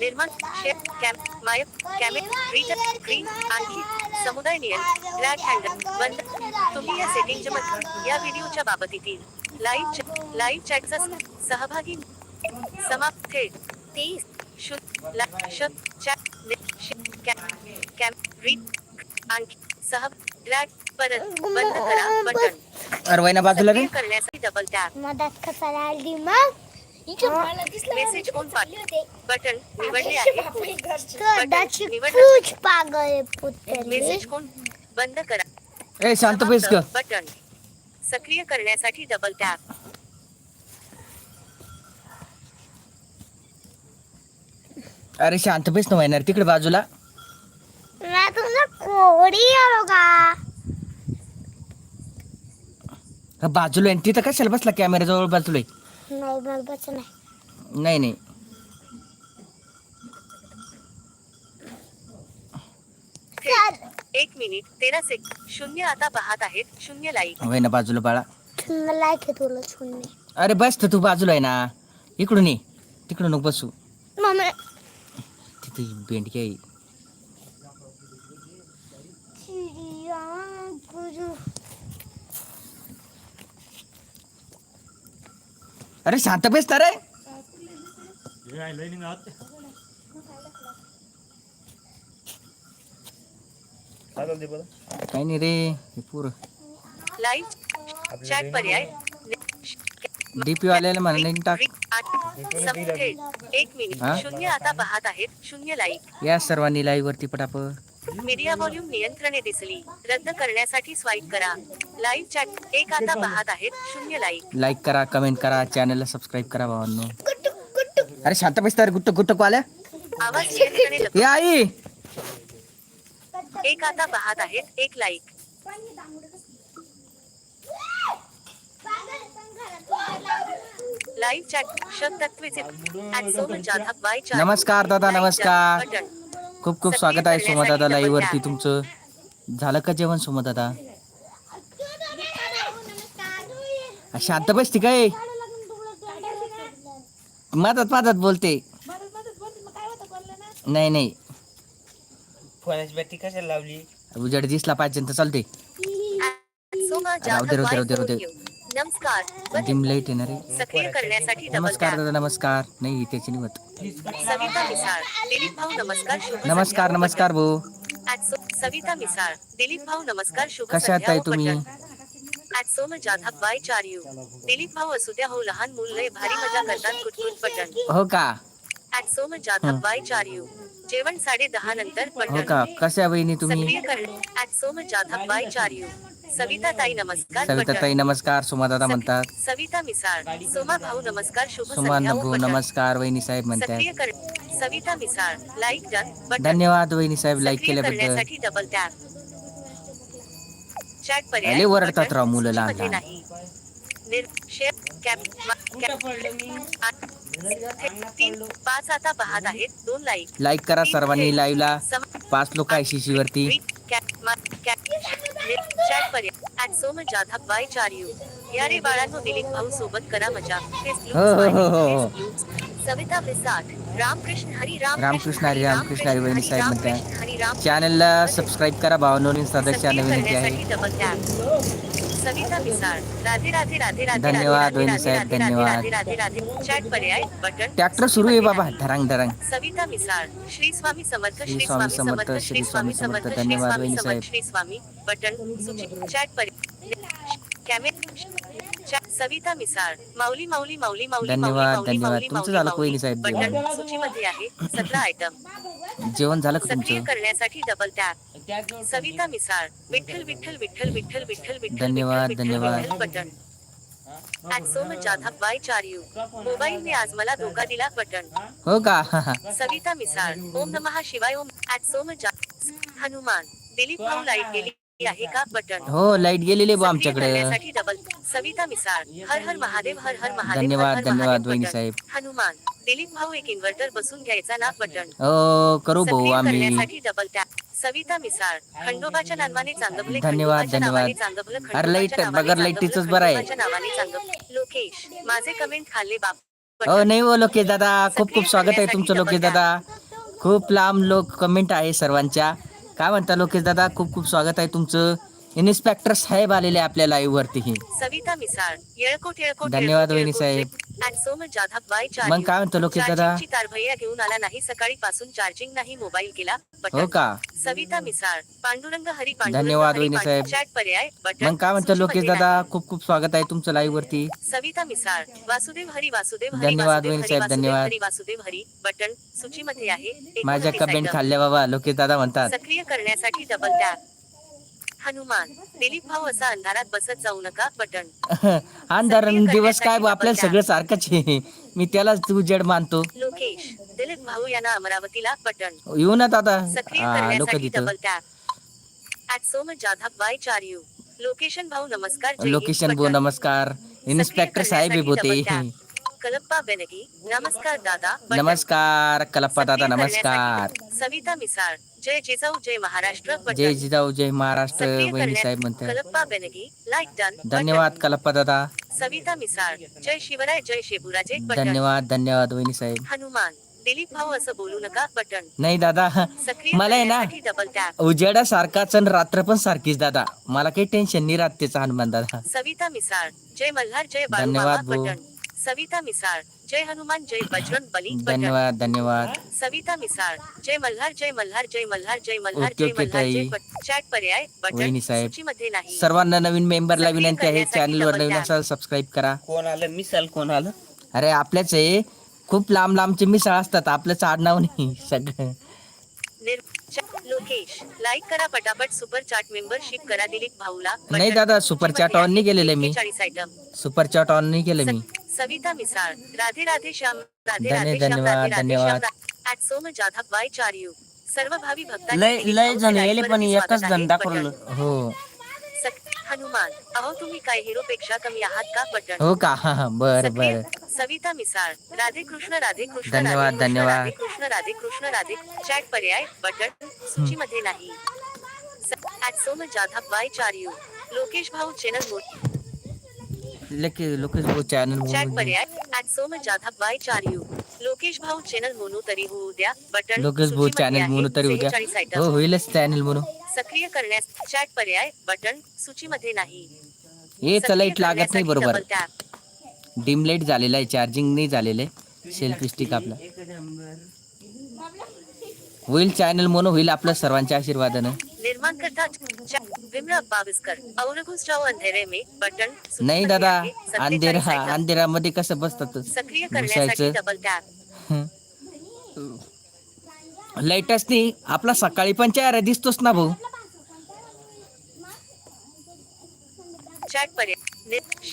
निर्माण share cam my कॅमे रीड ग्रीन आणखी समुदाय नियम ब्लॅक हँडल बंद. तुम्ही या सेटिंगच्या मध्ये या व्हिडिओच्या बाबतीतील लाईव्ह लाईव्ह चॅटचा सहभागी समाप्त थेट तीस शून्य ला श चॅट नि- श- कॅम कॅम रीड आणखी सह ब्लॅक परत बंद करा. बटन अरे वैना बाजूला करण्यासाठी डबल टॅप मदत कसायला आली मग. मेसेज कोण बटन निवडले आहे. पागल मेसेज बंद करा. ए शांत बैस ग. समाप्त. बटन सक्रिय करण्यासाठी डबल टॅप अरे शांत बैस ना वैनार. तिकडे बाजूला. मी तुमचा कोडी आलो का बाजूला आहे. तिथं कशाला बसला कॅमेरा जवळ बाजूला आहे. नाही बस नाही नाही. नाही एक मिनिट तेरा सेक शून्य आता पाहत आहेत. शून्य लाईक वैना बाजूला बाळा. मला आहे तुला छुनणे अरे बस तर तू बाजूला आहे ना. इकडून ये. तिकडून बसू. मम्मी तिथे बेंडकी आहे अरे शांत बैस ना रे. काही नाही रे पुरं. लाईव्ह चॅट पर्याय? डीपी वाल्याला म्हणा नाही टाक. एक मिनिट? शून्य आता पाहत आहेत. शून्य लाईक या सर्वांनी लाईव्ह वरती पटापट. मीडिया व्हॉल्यूम नियंत्रणे दिसली. रद्द करण्यासाठी स्वाईप करा. लाईव्ह चॅट एक आता पाहत आहेत. शून्य लाईक. लाईक करा कमेंट करा चॅनलला सबस्क्राईब करा भावांनो. अरे शांत बैस तर गुट्ट गुट्ट आल्या आवाज नियंत्रणे लप- आई. एक आता पाहत आहेत. एक लाईक. लाईव्ह चॅट शब्दत्वेचे at सोम जाधव बाय चार. नमस्कार दादा, नमस्कार. बटन. खूप खूप स्वागत आहे सोमा दादा लाईव्ह वरती तुमचं. झालं का जेवण सोमा दादा शांत बसती काय मदत मदत बोलते. नाही नाही. फोनाची बॅटरी कशाला लावली? उजेड दिसला पाहिजे तर चालते राहू दे, राहू दे, राहू दे, बाय राहू दे. नमस्कार. डिम लाइट येणार आहे. सक्रिय करण्यासाठी डबल नमस्कार दादा नमस्कार. नाही त्याची नाही होत सविता मिसाळ दिलीप भाऊ नमस्कार. शुभ नमस्कार. नमस्कार भाऊ. सविता मिसाळ दिलीप भाऊ नमस्कार. शुभ कशा आहात ताई तुम्ही? सोम जाधव बाय चार यू. दिलीप भाऊ असू द्या हो लहान मुल लय भारी मजा करतात कुटकुट बटन हो का? At सोम जाधव हं. बाय चार यू. जेवण साडे दहा नंतर हो बटन का? कशा बहिणी तुम्ही? सक्रिय कर At सोम जाधव बाय चार यू. सविता ताई नमस्कार सविता ताई. नमस्कार सोमा दादा म्हणतात. सवि- सविता मिसाळ सोमा भाऊ नमस्कार शुभ संध्या हो भाऊ. नमस्कार वहिनी साहेब म्हणतात. Savita Misal like done button धन्यवाद वहिनी साहेब लाईक केल्याबद्दल. डबल टॅप चॅट पर्याय ओरडतात बटन राव मुलं लहान. नाही. पाच आता पाहत आहेत. दोन लाईक लाईक करा सर्वांनी लाईव्हला सम पाच लोक आहे शिशी निर- चॅट पर्याय ऍट सोम जाधव बाय चार यू या रे बाळांनो दिलीप भाऊ सोबत करा मजा हो, हो, हो, हो, हो. सविता विसाट रामकृष्ण हरी राम रामकृष्ण हरी, रामकृष्ण हरी, वहिनी साहेब राम चॅनलला सबस्क्राईब करा भावांनो सदस्य नवीन आहे सविता मिसाळ. राधे राधे राधे राधे धन्यवाद, राधे, वहिनी राधे, साहेब, राधे, धन्यवाद. राधे राधे राधे. राधे चॅट पर्याय बटन. ट्रॅक्टर सुरू आहे बाबा. धरांग धरांग सविता मिसाळ. श्री स्वामी समर्थ श्री श्री स्वामी स्वामी समर्थ, श्री स्वामी समर्थ. श्री धन्यवाद, स्वामी वहिनी समर्थ. श्री स्वामी. बटन. चॅट पर्याय. सविता मिसाळ. माऊली माऊली माऊली माऊली धन्यवाद, माऊली, धन्यवाद. माऊली, तुमचं माऊली, झालं माऊली. साहेब बटन जेवण. सूचीमध्ये आहे. सतरा आयटम जेवण झालं का सक्रिय तुमचं करण्यासाठी डबल टॅप सविता मिसाळ. विठ्ठल विठ्ठल विठ्ठल विठ्ठल विठ्ठल विठ्ठल धन्यवाद, विठ्ठल, धन्यवाद. Button at Som Jadhav by चार यू मोबाईलने आज मला धोका दिला बटन हो का? सविता मिसाळ. ओम नमः शिवाय ओम. ऍट सोम जा हनुमान. दिलीप भाऊ लाइट गेली. आहे का बटन? हो लाइट गेलेली बा आमच्याकडे. करण्यासाठी डबल सविता मिसाळ. हर हर महादेव हर हर महादेव धन्यवाद, हर हर धन्यवाद, महादेव वहिनी. साहेब. हनुमान दिलीप भाऊ एक इन्व्हर्टर बसून घ्यायचा ना बटन. हो करू भाऊ सक्रिय आम्ही. करण्यासाठी डबल टॅप सविता मिसाळ. खंडोबाच्या नावाने चांगबले धन्यवाद, धन्यवाद. अरे लाईट- बगर लाईटीचंच बरं आहे. लोकेश माझे कमेंट खाल्ले बाप हो नाही हो लोकेश दादा. खूप खूप स्वागत आहे तुमचं लोकेश दादा. खूप लांब लोक कमेंट आहे सर्वांच्या. काय म्हणता लोकेश दादा? खूप खूप स्वागत आहे तुमचं. इन्स्पेक्टर साहेब आलेले आपल्या लाईव्ह वरती. सविता मिसाळ येळकोट येळकोट धन्यवाद वहिनी साहेब. मग काय म्हणतो लोकेश दादा? घेऊन आला नाही सकाळी पासून चार्जिंग नाही मोबाईल केला हो का? सविता मिसाळ पांडुरंग हरी धन्यवाद वहिनी साहेब. चॅट पर्याय बटन. मग काय म्हणतो लोकेश दादा? खूप खूप स्वागत आहे तुमचं लाईव्ह वरती. सविता मिसाळ वासुदेव हरी वासुदेव धन्यवाद वहिनी साहेब, धन्यवाद. हरी वासुदेव हरी बटन सूचीमध्ये आहे. माझ्या कमेंट. खाल्ल्या बाबा लोकेश दादा म्हणतात. सक्रिय करण्यासाठी डबल टॅप हनुमान दिलीप भाऊ असा अंधारात बसत जाऊ नका बटन. अंधार दिवस काय आपल्याला सगळं सारखंच आहे. मी त्यालाच तू जड मानतो. लोकेश दिलीप भाऊ यांना अमरावतीला बटन. येऊ ना दादा. सक्रिय लोक करण्यासाठी तिथं. Double tap at Som Jadhav by चार यू लोकेशन भाऊ नमस्कार लोकेशन बटन. नमस्कार. इन्स्पेक्टर साहेब टॅप. कलप्पा बेनगी नमस्कार दादा. नमस्कार कलप्पा दादा नमस्कार. सविता मिसाळ जय जिजाऊ जय महाराष्ट्र. जय जिजाऊ जय महाराष्ट्र वहिनी साहेब म्हणतात कलप्पा बेनगी लाईक डन. धन्यवाद कलप्पा दादा. सविता मिसाळ जय शिवराय जय शेबुराजे धन्यवाद धन्यवाद वहिनी साहेब. हनुमान दिलीप भाऊ असं बोलू नका बटन. नाही दादा मला आहे ना उजेडा सारखाच रात्र पण सारखीच दादा. मला काही टेन्शन नाही राहत त्याचा हनुमान दादा. सविता मिसाळ जय मल्हार जय धन्यवाद सविता मिसाळ जय हनुमान जय बजरंग बली धन्यवाद धन्यवाद सविता मिसाळ जय मल्हार जय मल्हार जय मल्हार जय मल्हार जय मल्हार जय चॅट पर्याय बटन. सूचीमध्ये नाही सर्वांना नवीन मेंबरला विनंती आहे चॅनलवर double नवीन. असाल सबस्क्राईब करा कोण आलं मिसाल कोण आलं अरे आपल्याच आहे खूप लांब लांबचे मिसळ असतात आपलंच आडनाव नाही सगळं लोकेश लाईक करा पटापट सुपर चॅट मेंबरशिप करा दिलीप भाऊला नाही. दादा, सुपर चॅट ऑन नाही केलेलं मी. 41 item. सुपर चॅट ऑन नाही केलं मी सविता मिसाळ राधे राधे श्याम राधे राधे श्याम राधे राधे. श्याम। ऍट सोम जाधव बाय चार यू सर्व भावी लय लय जण येले पण एकच. धंदा. करलं हो. हनुमान अहो तुम्ही काय हिरो पेक्षा कमी आहात का बटन हो का? हा हा बर बर. सविता मिसाळ राधे कृष्ण राधे कृष्ण धन्यवाद, धन्यवाद. राधे कृष्ण राधे कृष्ण राधे चॅट पर्याय बटन सूचीमध्ये नाही। ऍट सोम जाधव बाय चार यू लोकेश भाऊ चॅनल लेके लोकेश भाऊ चॅनल चॅट पर्याय ऍट सोम जाधव बाय चार यू लोकेश भाऊ चॅनल मोनू तरी होऊ द्या. बटन लोकेश भाऊ सूचीमध्ये चॅनल आहे. म्हणून तरी उद्या 46 item. हो होईलच चॅनल म्हणून. सक्रिय करण्यास चॅट पर्याय बटन सूचीमध्ये नाही. हे सक्रिय लाइट लागत नाही करण्यासाठी बरोबर. double tap. डिम लाइट झालेला आहे. चार्जिंग नाही झालेलं आहे. सेल्फी स्टिक आपला होईल चॅनल म्हणून होईल आपलं सर्वांच्या आशीर्वादानं. निर्माण करता विमला बाविस्कर औरंगुजराव अंधेरे में बटन सूचीमध्ये नाही दादा आहे. 47 अंधेरा. अंधेरामध्ये कसं बसतात? लाईटच नाही आपला सकाळी पण चेहरा दिसतोच ना भाऊ.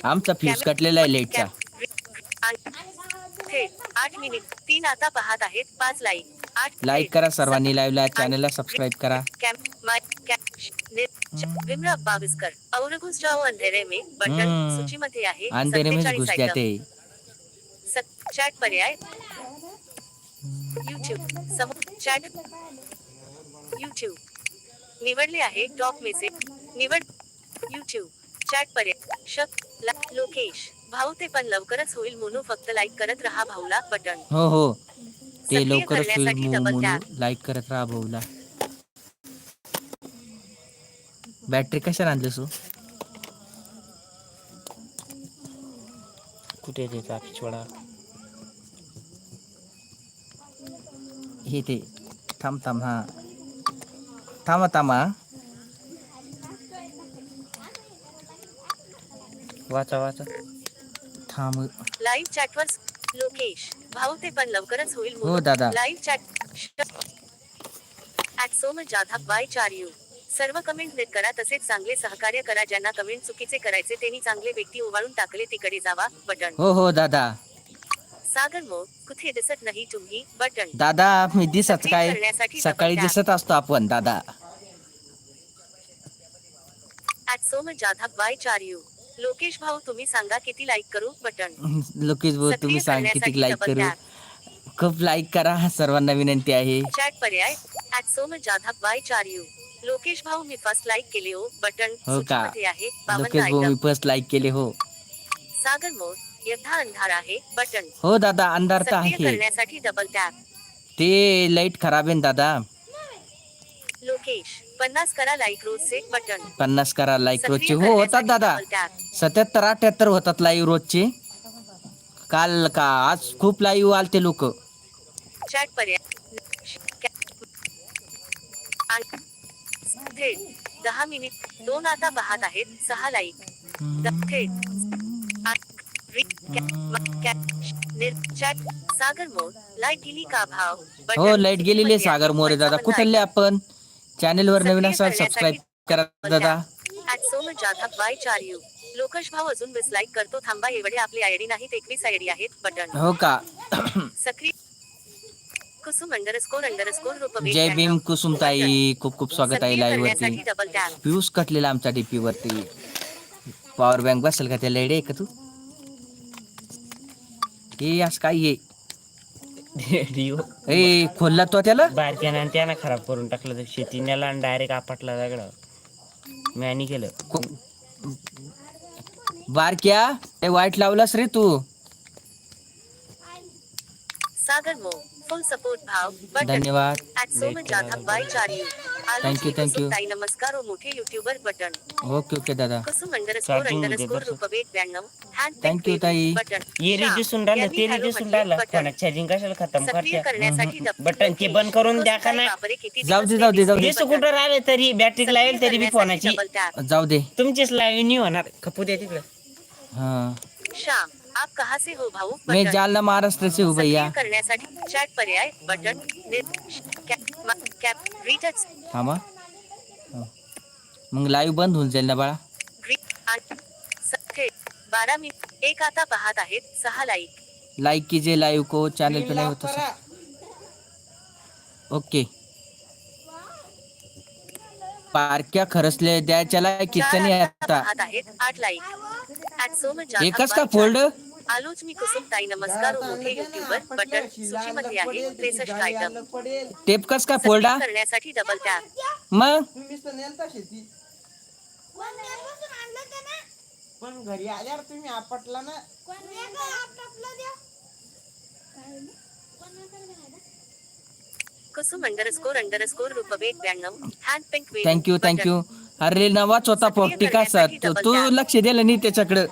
आमचा फ्यूज कटलेला आहे लाईटचा आठ मिनिट. तीन आता पाहत आहेत. पाच आठ लाईक. करा सर्वांनी लाईव्हला चॅनलला सबस्क्राईब करा बाविस्कर औरंगुजराव अंधेरे में बटन. सूचीमध्ये आहे अंधेरे में 47 घुस. जाते चॅट पर्याय युट्यूब चॅट युट्यूब निवडले आहे टॉप मेसेज निवड युट्यूब चॅट पर्याय शक लोकेश भाऊ ते पण लवकरच होईल म्हणून फक्त लाईक करत राहा भाऊला बटन हो हो ते लवकरच होईल double म्हणून. लाईक करत राहा भाऊला. बॅटरी कशाला आणलीस तू कुठे ते चापीचोडा हे ते थांब थांब हा. थांबा थांबा वाचा वाचा. थांब. लाईव्ह चॅटवर लोकेश. भाऊ ते पण लवकरच होईल हो, दादा. Live chat at Som Jadhav bye चार यू सर्व कमेंट नीट करा तसेच चांगले सहकार्य करा ज्यांना कमेंट चुकीचे करायचे त्यांनी चांगले व्यक्ती ओवाळून टाकले तिकडे जावा बटन हो हो दादा. सागर मो कुठे दिसत नाही तुम्ही बटन दादा मी दिसत काय? करण्यासाठी सकाळी. दिसत असतो आपण दादा. ऍट सोम जाधव बाय चार यू लोकेश भाऊ तुम्ही सांगा किती लाईक करू बटन लोकेश भाऊ तुम्ही सांग किती लाईक करू. खूप लाईक करा सर्वांना विनंती आहे. चॅट पर्याय ऍट सोम जाधव बाय चार यू लोकेश भाऊ मी फ़र्स्ट लाईक केले हो बटन हो का? आहे. लोकेश भाऊ मी फ़र्स्ट लाईक केले हो. सागर मोर यथा अंधार आहे बटन हो दादा अंधार तर आहे. करण्यासाठी डबल टॅप ते लाईट खराब आहे दादा. लोकेश पन्नास करा लाईक रोज सेट बटन पन्नास करा लाईक रोजचे. हो होतात दादा. सत्याहत्तर अठ्याहत्तर होतात लाईव्ह रोजचे. काल का? आज खूप लाईव्ह आलते लोक. चॅट पर्याय. थेट दहा मिनिट दोन आता पाहत आहेत. सहा लाईक थेट सागर मोड लाइट गेली का भाव. हो लाइट गेलेली सागर मोरे दादा. कुठले आपण? चॅनेल वर नवीन असाल सबस्क्राईब करा दादा. लोकश भाव अजून डिसलाईक करतो थांबा एवढे आपली आयडी नाहीत एकवीस आयडी आहेत बटन. हो का? सक्रिय कुसुम अंडरस्कोर अंडरस्कोर रुपये जय भीम कुसुमताई खूप खूप स्वागत आहे लाईव्ह वरती. डबल टॅप कटलेला आमच्या डीपी वरती. पॉवर बँक बसेल का त्या लेडे आहे का तू? हे असं काय ये ए खोलला तो त्याला? बारक्यानं आणि त्यानं खराब करून टाकलं तर शेती नेला आणि डायरेक्ट आपटला दगड मॅनी केलं. को- बारक्या ते वाईट लावलास रे तू. सागर मो फुल सपोर्ट भाव. धन्यवाद. ऍट सोम जाधव बाय चार यू Thank you, thank you. ताई नमस्कार ओ मोठे युट्यूबर बटन ओके ओके दादा. कुसुम अंडरस्कोर Charging मध्ये अंडरस्कोर बसव. रुपये ब्याण्णव हँड Thank you, ताई. बटन ये रे दिसून राहिलं ते रे दिसून राहिलं फोनात चार्जिंग कशाला खतम सक्रिय करते? करण्यासाठी डब- बटन ते बंद करून द्या का नाही? बापरे, किती जाऊ दे, दिवस जाऊ दे, जाऊ दे. ते दिसू कुठं राहिले तरी? बॅटरी लावेल तरी बी सक्रिय फोनाची करण्यासाठी double tap. जाऊ दे. तुमचीच लाईव्ह नाही होणार. खपू द्या तिकडं. हाँ. श्याम आप कहाँ से हो भाऊ मैं बटन. जालना महाराष्ट्र से हूँ भैया. सक्रिय करण्यासाठी चॅट पर्याय बटन निर- कॅप मा- कॅप रिटच थांबा. हो. मग लाईव्ह बंद होऊन जाईल ना बाळा? बारा मिनिट एक आता पाहत आहेत सहा लाईक लाइक कीजिए लाइव को चैनल पे नहीं होता सर ओके पारक्या खरसले द्यायच्या लायक चार किती नाही आता आता? पाहत आहेत आठ लाईक ऍट सोम जाधव एकच का फोल्ड. आलोच मी कुसुम ताई नमस्कार मोठे युट्यूबर बटन सूचीमध्ये आहे त्रेसष्ट आयटम टेप कस का फोल्डा? करण्यासाठी डबल टॅप मग? पण घरी आल्यावर तुम्ही आपटला ना कुसुम अंडरस्कोर अंडरस्कोर रुपये ब्याण्णव हँड पिंक थँक्यू थँक्यू अरे नवाच होता पोपटी का सर तू- लक्ष दिलं नाही त्याच्याकडे.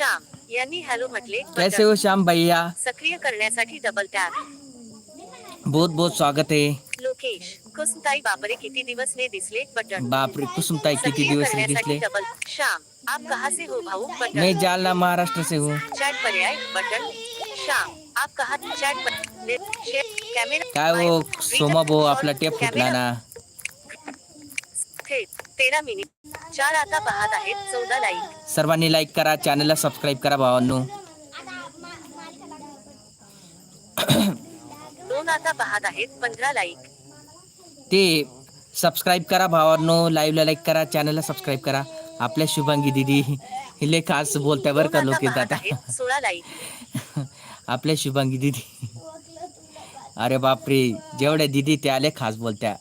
श्याम यांनी हॅलो म्हटले. कैसे हो श्याम भैया? सक्रिय करण्यासाठी डबल टॅप बहुत बहुत स्वागत आहे लोकेश कुसुमताई बापरे किती दिवस ने दिसले बटन. बापरे कुसुमताई किती दिवस करण्यासाठी दिसले? डबल श्याम आप कहाँ से हो भाऊ? मैं जालना महाराष्ट्र से हूँ। चॅट पर्याय बटन. श्याम आप कहा चॅट ने- कॅमेरा काय हो सोमा भाऊ आपला टेप फुटला ना तेरा मिनिट चार आता पाहत आहेत चौदा लाईक सर्वांनी लाईक करा चॅनलला सबस्क्राईब करा भावांनो. दोन आता पाहत आहेत पंधरा लाईक ते सबस्क्राईब करा भावांनो लाईव्हला लाईक करा चॅनलला सबस्क्राईब करा. आपल्या शुभांगी दिदी हिले खास बोलत्या बरं का दोन लोक आता पाहत आता आहेत सोळा लाईक आपल्या शुभांगी दिदी. अरे बापरे जेवढ्या दिदी त्या आले खास बोलत्या.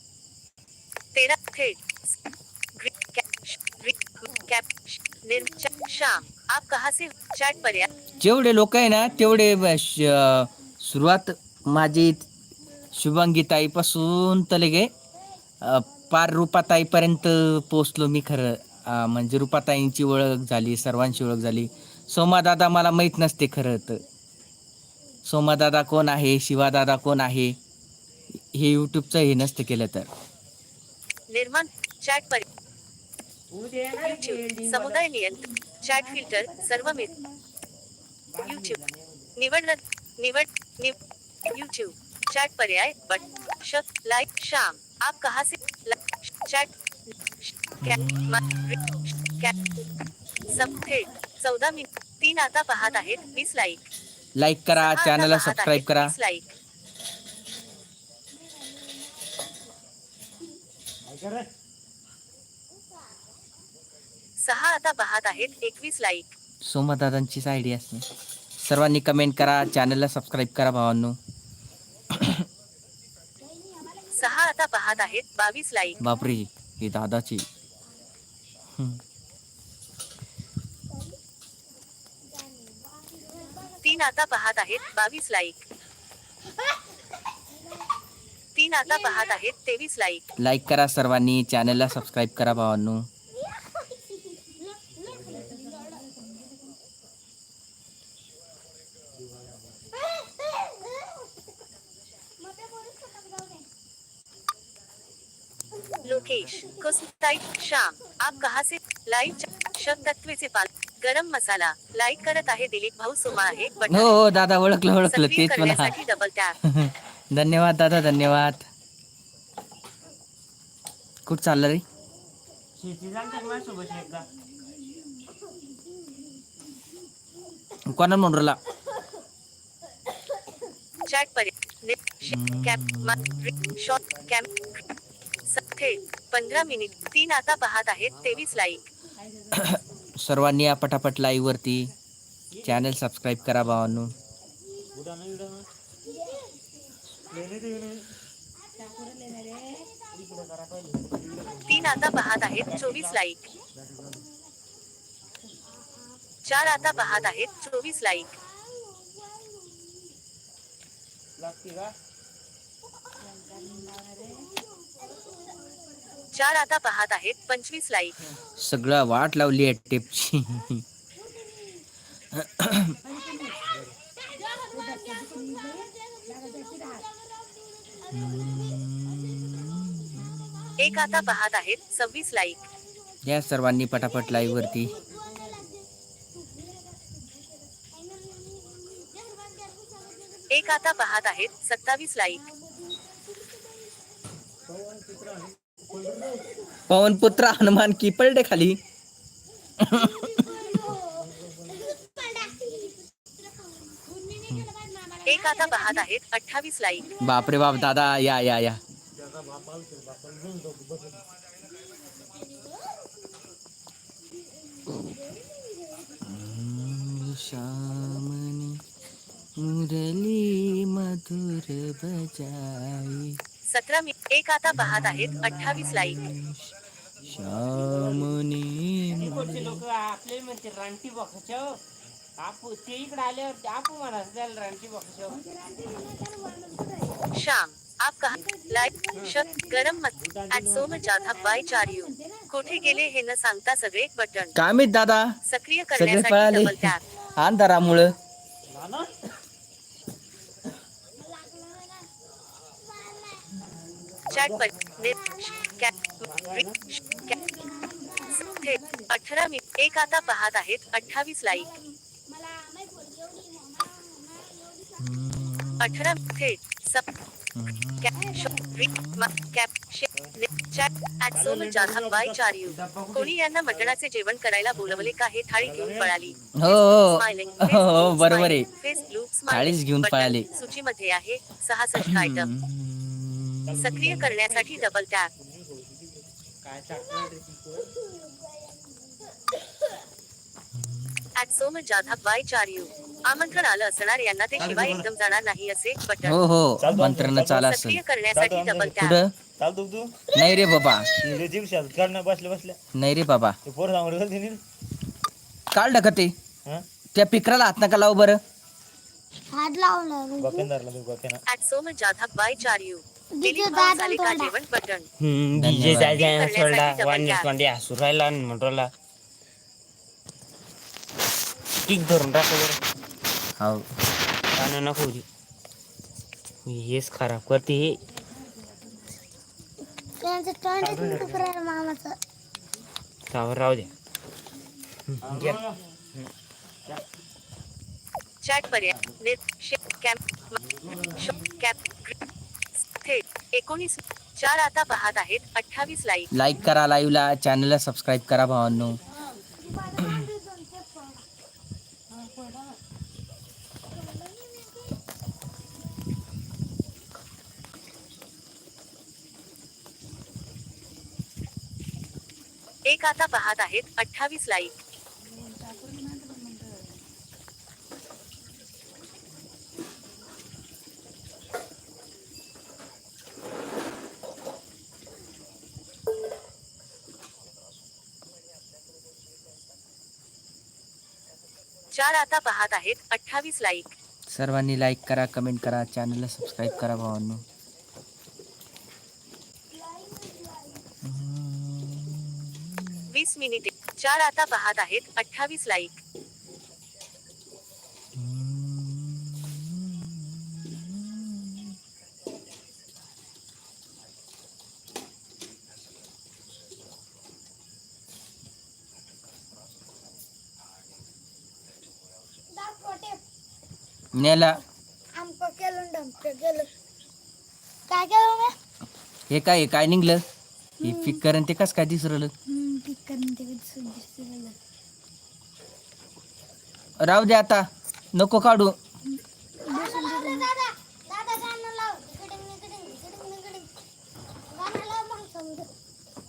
तेरा थेट ग्री- कॅ- श- ग्री- कॅप- निर- च- श्याम आप कहा से चॅट जेवढे लोक आहे ना तेवढे ब- श- सुरुवात माझी शुभांगी ताईपासून तर लगे अ, पार रुपाताईपर्यंत पोचलो मी खरं. अ, म्हणजे रुपाताईंची ओळख झाली सर्वांची ओळख झाली. सोमादादा मला माहीत नसते खरं तर. सोमादादा कोण आहे शिवादादा कोण आहे हे यूट्यूबचं हे नसतं केलं तर. निर्माण चॅट पर्यंत YouTube, समुदाय नियंत्रण चॅट फ़िल्टर सर्व मिळ युट्यूब निवड निवड निव युट्यूब चॅट पर्याय बट श लाईक श्याम आप कहा से चॅट सब थेट चौदा मिनिट तीन आता पाहत आहेत वीस लाईक लाईक करा चॅनलला सबस्क्राईब करा। लाईक सहा आता पाहत आहेत एकवीस लाईक सोमादादांचीच आयडिया असते. सर्वांनी कमेंट करा चॅनलला सबस्क्राईब करा भावांनो. सहा आता पाहत आहेत बावीस लाईक बापरे हे दादाची. हम्म. तीन आता पाहत आहेत बावीस लाईक तीन आता पाहत आहेत तेवीस लाईक लाईक करा सर्वांनी चॅनलला सबस्क्राईब करा भावांनो लोकेश कुसताई श्याम आप कहा से लाईव्ह शब्द तत्वेचे पाल गरम मसाला लाईक करत आहे दिलीप भाऊ सुमा आहे हो बटन हो दादा ओळखलं ओळखलं सक्रिय तेच करण्यासाठी डबल टॅप धन्यवाद दादा धन्यवाद कुठं चाललं रे शेती जाणतात माझ्यासोबत एकदा कोणा म्हणून चॅट पर्यंत कॅप शॉर्ट कॅम थेट पंधरा मिनिट तीन आता पाहत आहेत तेवीस लाईक. सर्वांनी या पटापट लाईव्ह वरती चॅनल सबस्क्राईब करा भावांनो. तीन आता पाहत आहेत चोवीस लाईक. चार आता पाहत आहेत चोवीस लाईक. चार आता पाहत आहेत पंचवीस लाईक. सगळं वाट लावली आहे टेपची. एक आता पाहत आहेत सव्वीस लाईक. या सर्वांनी पटापट लाईव्ह वरती. एक आता पाहत आहेत सत्तावीस लाईक. पवनपुत्र हनुमान की पलटे खाली। एक आता पाहत आहेत अठ्ठावीस लाईक बापरे बाप दादा या या या. श्यामनी मुरली मधुर बजाई. सतरा मि एक आता पाहत आहेत अठ्ठावीस लाईक. श्यामनी लोक आपले म्हणते रानटी बघायच्या आपू ते इकडे आल्यावर आपू म्हणा त्याला रानटी बघायच्या श्याम आप कहा लाईक शक गरम मत ऍट सोम जाधव बाय चार यू कोठे गेले हे न सांगता सगळे बटन. काय माहीत दादा? सक्रिय सगळे करण्यासाठी पळाले. डबल टॅप अंधारामुळं. चॅट पर अठरा मि एक आता पाहत आहेत अठ्ठावीस लाईक अठरा थेट सब कोणी यांना मटणाचे जेवण करायला बोलवले का हे थाळी घेऊन पळाली. हो हो हो. हो बरोबर आहे. थाळीच घेऊन पळाली. सूचीमध्ये आहे सहासष्ट आयटम सक्रिय करण्यासाठी double tap at Som Jadhav bye चार यू आमंत्रण आलं असणार यांना ते शिवाय एकदम जाणार नाही असे बटन हो हो मंत्रण चालू असेल. सक्रिय करण्यासाठी डबल टॅप कुठं? चालतो तू नाही रे बाबा. बसल्या बसल्या. नाही रे बाबा. ते पोर सांगू तिने. काढ का ते हा? त्या पिकराला हात नका लावू बरं. हात लावला. ऍट सोम जाधव बाय चार यू डीजे. जायला सोडला वाणी डबल तोंडी हसू राहिला आणि म्हणला किक धरून टाकू बरं. हो नको हेच खराब करते. हे सावर राहू द्या चॅट पर्याय. कॅम्प थेट एकोणीस चार आता पाहत आहेत अठ्ठावीस लाईक लाईक करा लाईव्हला चॅनलला सबस्क्राईब करा भावांनो. एक आता पाहत आहेत अठ्ठावीस लाईक चार आता पाहत आहेत अठ्ठावीस लाईक. सर्वांनी लाईक करा कमेंट करा चॅनलला सबस्क्राईब करा भावांनो. वीस मिनिटे. चार आता पाहत आहेत अठ्ठावीस लाईक. नेला केलं केलं. काय केलं मी हे काय हे काय निघलं? हे पिक करण ते कस काय दिसरलं? पिक करून ते दिसलं राहू दे आता. नको काढू.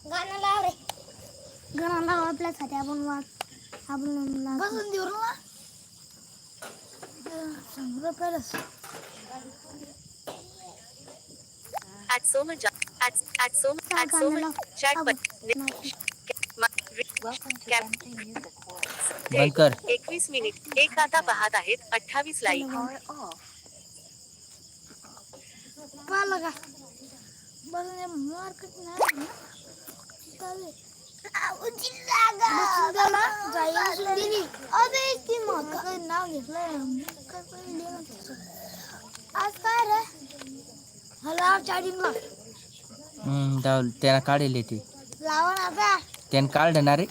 गाणं लाव. आपल्यासाठी. आपण वाट आपण बसून देऊ ना समजा परत At Soma Ja- at at Soma at Soma chat but बंद कर एकवीस मिनिट एक आता पाहत आहेत अठ्ठावीस लाईक पाहिलं का बसून मार्केट नाही ना. चालेल. बसून त्याला जाई बसून दिली. अबे, ती माका काही नाव घेतलंय काय पण लिहिलं त्याचं. आज काय रे? हॅलो चार्जिंगला हम्म, जाऊ त्यानं काढेल ते. लावा ना आता त्यानं काढणार रे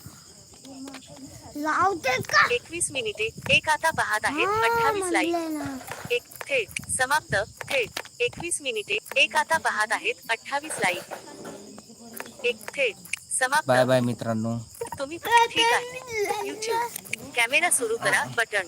लावतेच का? एकवीस मिनिटे एक आता पाहत आहेत अठ्ठावीस लाईक म्हणलंय ना. एक थेट समाप्त थेट एकवीस मिनिटे एक आता पाहत आहेत अठ्ठावीस लाईक एक थेट समाप्त. बाय बाय मित्रांनो. तुम्ही ठीक आहे. युट्यूब कॅमेरा सुरू करा बटन.